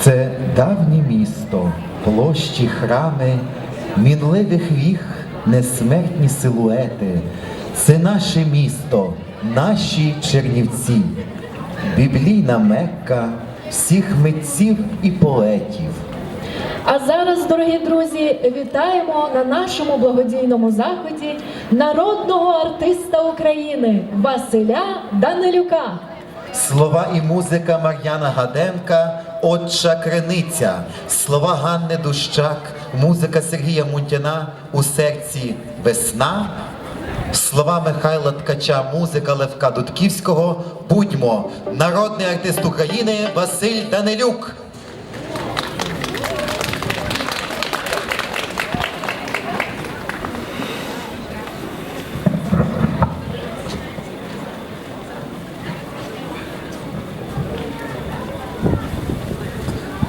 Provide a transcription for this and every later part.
Це давнє місто, площі, храми, мінливих віх, несмертні силуети. Це наше місто, наші чернівці, біблійна Мекка всіх митців і поетів. А зараз, дорогі друзі, вітаємо на нашому благодійному заході народного артиста України Василя Данилюка. Слова і музика Мар'яна Гаденка, Отча Криниця, слова Ганни Дущак, музика Сергія Мунтяна у серці Весна, слова Михайла Ткача, музика Левка Дудківського. Будьмо, народний артист України Василь Данилюк.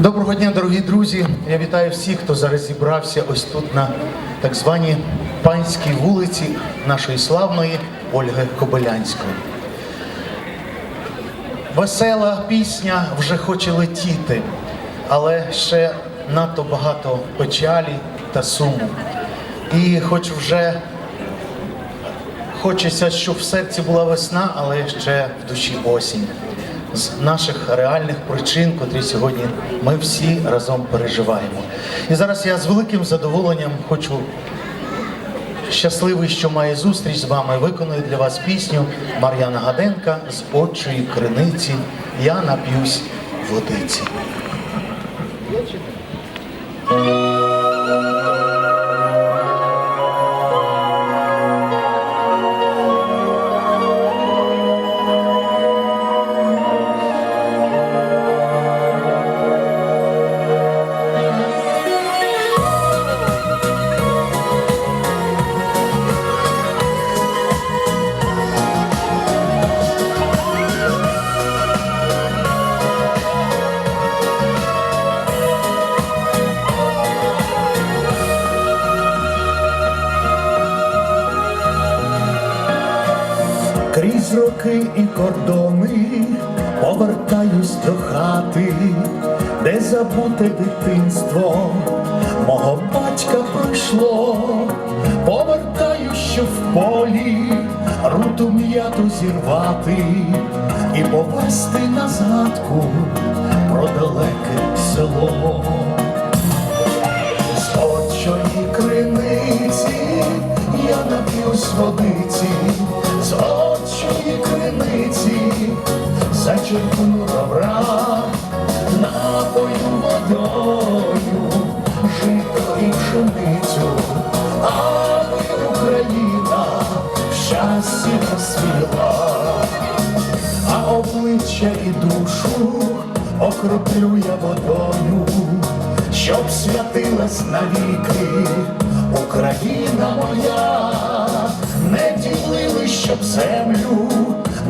Доброго дня, дорогі друзі. Я вітаю всіх, хто зараз зібрався ось тут на так званій панській вулиці нашої славної Ольги Кобилянської. Весела пісня вже хоче летіти, але ще надто багато печалі та суму. І хоч вже Хочеться, щоб в серці була весна, але ще в душі осінь. З наших реальних причин, котрі сьогодні ми всі разом переживаємо. І зараз я з великим задоволенням хочу щасливий, що має зустріч з вами, виконую для вас пісню Мар'яна Гаденка з отчої криниці. Я нап'юсь водиці. Крізь роки і кордони повертаюсь до хати, де забуте дитинство мого батька пройшло, повертаюсь, що в полі руту м'яту зірвати і повести на згадку про далеке село. З отчої криниці я нап'юсь водиці, з зачерпну добра, напою водою, жито і пшеницю, аби Україна в щасті а обличчя і душу окроплю я водою, щоб святилась навіки. Україна моя, не ділили, щоб землю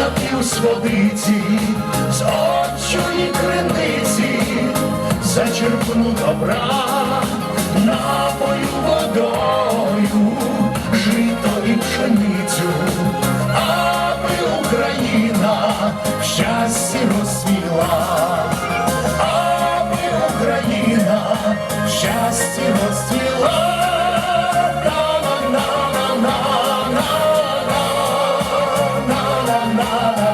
нап'юсь водиці, з отчої криниці зачерпну добра напою водою, жито і пшеницю, аби Україна в щасті розсвіла, аби Україна в щасті розсвіла. на на на на на на на на